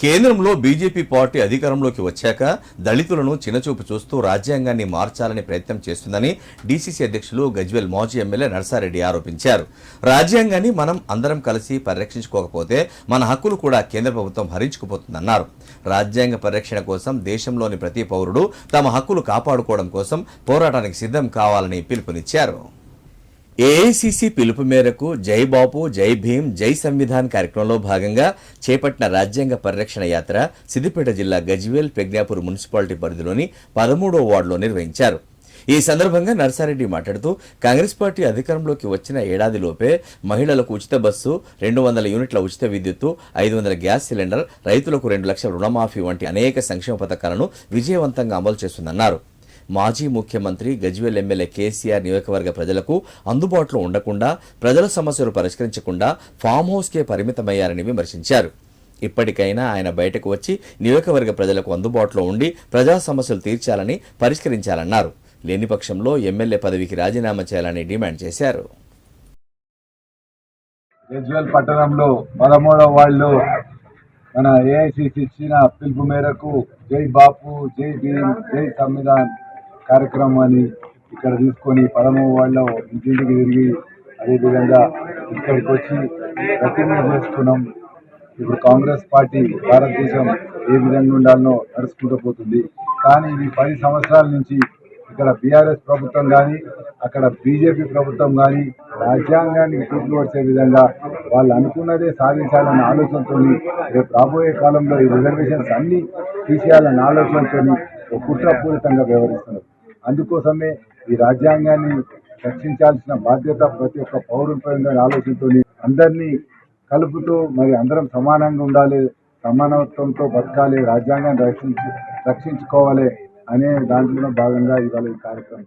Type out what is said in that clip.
కేంద్రంలో BJP party అధికారంలోకి వచ్చాక దళితులను చిన్నచూపు చూస్తూ రాజ్యాంగాన్ని మార్చాలని ప్రయత్నం చేస్తుందని డీసీసీ అధ్యక్షులు గజ్వెల్ మాజీ ఎమ్మెల్యే నర్సారెడ్డి ఆరోపించారు. రాజ్యాంగాన్ని మనం అందరం కలిసి పరిరక్షించుకోకపోతే మన హక్కులు కూడా కేంద్ర ప్రభుత్వం హరించుకుపోతుందన్నారు. రాజ్యాంగ పరిరక్షణ కోసం దేశంలోని ప్రతి పౌరుడు తమ హక్కులు కాపాడుకోవడం కోసం పోరాటానికి సిద్ధం కావాలని పిలుపునిచ్చారు. ఏఐసిసి పిలుపు మేరకు జై బాపు జై భీమ్ జై సంవిధాన్ కార్యక్రమంలో భాగంగా చేపట్టిన రాజ్యాంగ పరిరక్షణ యాత్ర సిద్దిపేట జిల్లా గజ్వేల్ పెగ్నాపూర్ మున్సిపాలిటీ పరిధిలోని పదమూడో వార్డులో నిర్వహించారు. ఈ సందర్భంగా నర్సారెడ్డి మాట్లాడుతూ కాంగ్రెస్ పార్టీ అధికారంలోకి వచ్చిన ఏడాదిలోపే మహిళలకు ఉచిత బస్సు రెండు వందల యూనిట్ల ఉచిత విద్యుత్తు ఐదు వందల గ్యాస్ సిలిండర్ రైతులకు రెండు లక్షల రుణమాఫీ వంటి అనేక సంక్షేమ పథకాలను విజయవంతంగా అమలు చేస్తుందన్నారు. మాజీ ముఖ్యమంత్రి గజ్వేల్ ఎమ్మెల్యే కేసీఆర్ నియోజకవర్గ ప్రజలకు అందుబాటులో ఉండకుండా ప్రజల సమస్యలు పరిష్కరించకుండా ఫామ్ హౌస్కే పరిమితమయ్యారని విమర్శించారు. ఇప్పటికైనా ఆయన బయటకు వచ్చి నియోజకవర్గ ప్రజలకు అందుబాటులో ఉండి ప్రజా సమస్యలు తీర్చాలని పరిష్కరించాలన్నారు. లేని పక్షంలో ఎమ్మెల్యే పదవికి రాజీనామా చేయాలని డిమాండ్ చేశారు. గజ్వేల్ పట్టణంలో పదమూడవ వాళ్ళు మన ఏఐసిసి ఇచ్చిన పిలుపు మేరకు జై బాపు జై భీమ్ జై సంవిధాన్ కార్యక్రమాన్ని ఇక్కడ తీసుకొని పదము వాళ్ళు ఇంటింటికి తిరిగి అదేవిధంగా ఇక్కడికి వచ్చి ప్రతిజ్ఞ చేసుకున్నాం ఇప్పుడు కాంగ్రెస్ పార్టీ భారతదేశం ఏ విధంగా ఉండాలనో నడుచుకుంటూ పోతుంది. కానీ ఈ పది సంవత్సరాల నుంచి ఇక్కడ బీఆర్ఎస్ ప్రభుత్వం కానీ అక్కడ బీజేపీ ప్రభుత్వం కానీ రాజ్యాంగాన్ని తూట్లు వచ్చే విధంగా వాళ్ళు అనుకున్నదే సాధించాలన్న ఆలోచనతో రేపు రాబోయే కాలంలో ఈ రిజర్వేషన్స్ అన్నీ తీసేయాలన్న ఆలోచనతో ఒక కుట్రపూరితంగా వ్యవహరిస్తున్నారు. అందుకోసమే ఈ రాజ్యాంగాన్ని రక్షించాల్సిన బాధ్యత ప్రతి ఒక్క పౌరునిపై ఉందనే ఆలోచనతో అందరినీ కలుపుతూ మరి అందరం సమానంగా ఉండాలి సమానత్వంతో బతకాలి రాజ్యాంగాన్ని రక్షించి రక్షించుకోవాలి అనే దాంట్లో భాగంగా ఇవాళ ఈ కార్యక్రమం